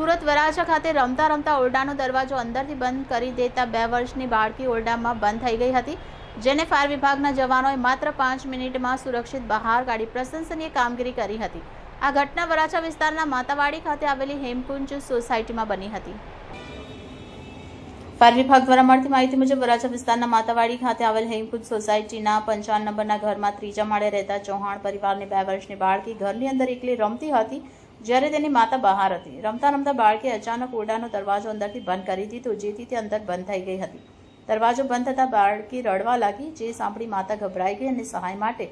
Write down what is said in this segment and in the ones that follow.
સુરત વરાછા ખાતે રમતા રમતા ઓરડાનો દરવાજો અંદરથી બંધ કરી દેતા બે વર્ષની બાળકી ઓરડામાં બંધ થઈ ગઈ હતી, જેને ફાયર વિભાગના જવાનોએ માત્ર પાંચ મિનિટમાં સુરક્ષિત બહાર કાઢી પ્રશંસનીય કામગીરી કરી હતી. આ ઘટના વરાછા વિસ્તારના માતાવાડી ખાતે આવેલી હેમકુંજ સોસાયટીમાં બની હતી. ફાયર વિભાગ દ્વારા મળતી માહિતી મુજબ વરાછા વિસ્તારના માતાવાડી ખાતે આવેલ હેમકુંજ સોસાયટીના પંચાવન નંબરના ઘરમાં ત્રીજા માળે રહેતા ચૌહાણ પરિવારની બે વર્ષની બાળકી ઘરની અંદર એકલી રમતી હતી જ્યારે તેની માતા બહાર હતી. રમતા રમતા બાળકે અચાનક ઓરડાનો દરવાજો અંદરથી બંધ કરી દીધો જેથી તે અંદર બંધ થઈ ગઈ હતી. દરવાજો બંધ થતાં બાળકી રડવા લાગી, જે સાંભળી માતા ગભરાઈ ગઈ અને સહાય માટે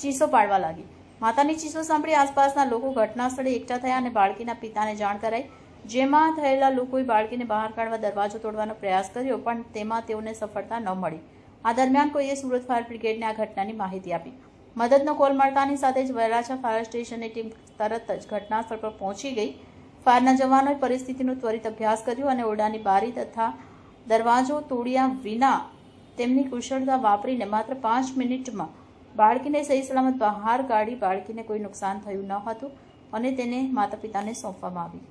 ચીસો પાડવા લાગી. માતાની ચીસો સાંભળી આસપાસના લોકો ઘટના સ્થળે એકઠા થયા અને બાળકીના પિતાને જાણ કરાઈ. જેમાં થયેલા લોકોએ બાળકીને બહાર કાઢવા દરવાજો તોડવાનો પ્રયાસ કર્યો, પણ તેમાં તેઓને સફળતા ન મળી. આ દરમિયાન કોઈએ સુરત ફાયર બ્રિગેડને આ ઘટનાની માહિતી આપી. મદદનો કોલ મળતાની સાથે જ વરાછા ફાયર સ્ટેશનની ટીમ તરત જ ઘટના સ્થળ પર પહોંચી ગઈ. ફાયરના જવાનોએ પરિસ્થિતિનો ત્વરિત અભ્યાસ કર્યો અને ઓરડાની બારી તથા દરવાજો તોડ્યા વિના તેમની કુશળતા વાપરીને માત્ર પાંચ મિનિટમાં બાળકીને સહી સલામત બહાર કાઢી બાળકીને કોઈ નુકસાન થયું ન હતું અને તેને માતા પિતાને સોંપવામાં આવી.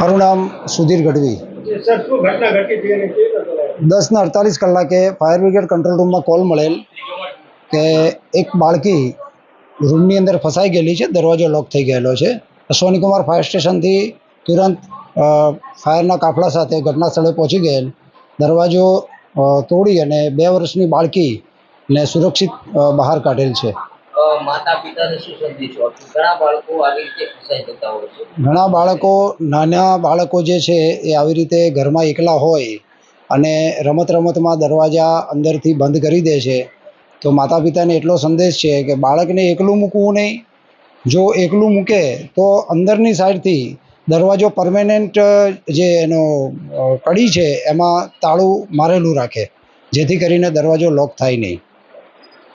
મારું નામ સુધીર ગઢવી? દસ ને અડતાલીસ કલાકે ફાયર બ્રિગેડ કંટ્રોલ રૂમમાં કોલ મળેલ. કે એક બાળકી રૂમની અંદર ફસાઈ ગયેલી છે દરવાજો લોક થઈ ગયેલો છે. અશ્વનીકુમાર ફાયર સ્ટેશનથી તુરંત ફાયરના કાફલા સાથે ઘટના સ્થળે પહોંચી ગયેલ. દરવાજો તોડી અને બે વર્ષની બાળકીને સુરક્ષિત બહાર કાઢેલ છે. માતા પિતાને શું સંદેશો ઘણા બાળકો આવી રીતે ફસાઈ જતા હોય છે. ઘણા બાળકો નાના બાળકો જે છે એ આવી રીતે ઘરમાં એકલા હોય અને રમત રમતમાં દરવાજા અંદરથી બંધ કરી દે છે. તો માતા પિતાને એટલો સંદેશ છે કે બાળકને એકલું મૂકવું નહીં. જો એકલું મૂકે તો અંદરની સાઈડથી દરવાજો પરમેનન્ટ જે એનો કડી છે એમાં તાળું મારેલું રાખે. જેથી કરીને દરવાજો લોક થાય નહીં.